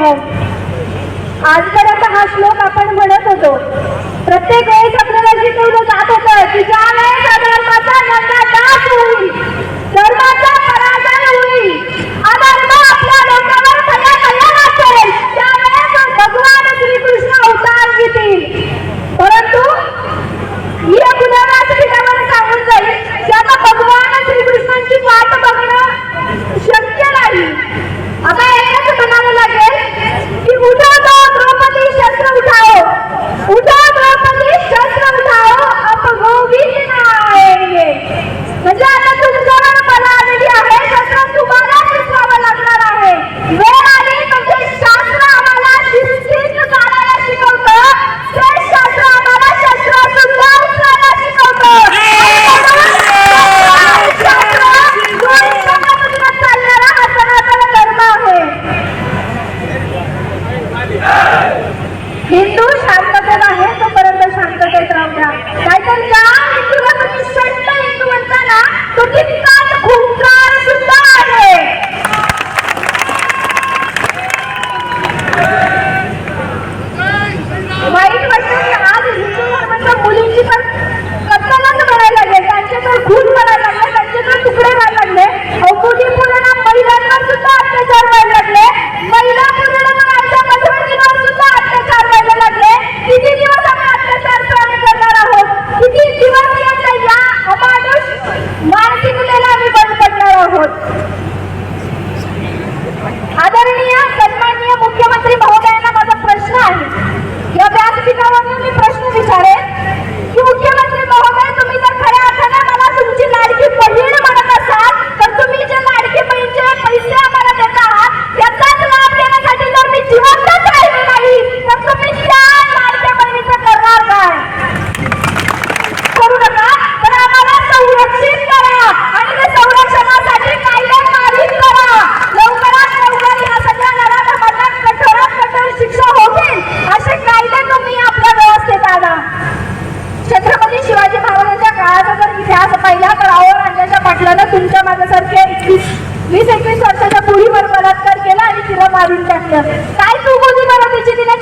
आहे. आजपर्यंत हा श्लोक आपण म्हणत होतो. पहिल्या करावर आणल्याच्या पाटलानं तुमच्या माझ्यासारखे एकवीस वीस एकवीस वर्षाच्या पुढीवर बलात्कार केला आणि तिला मारून टाकलं. काय तू बोलू मला तिची तिला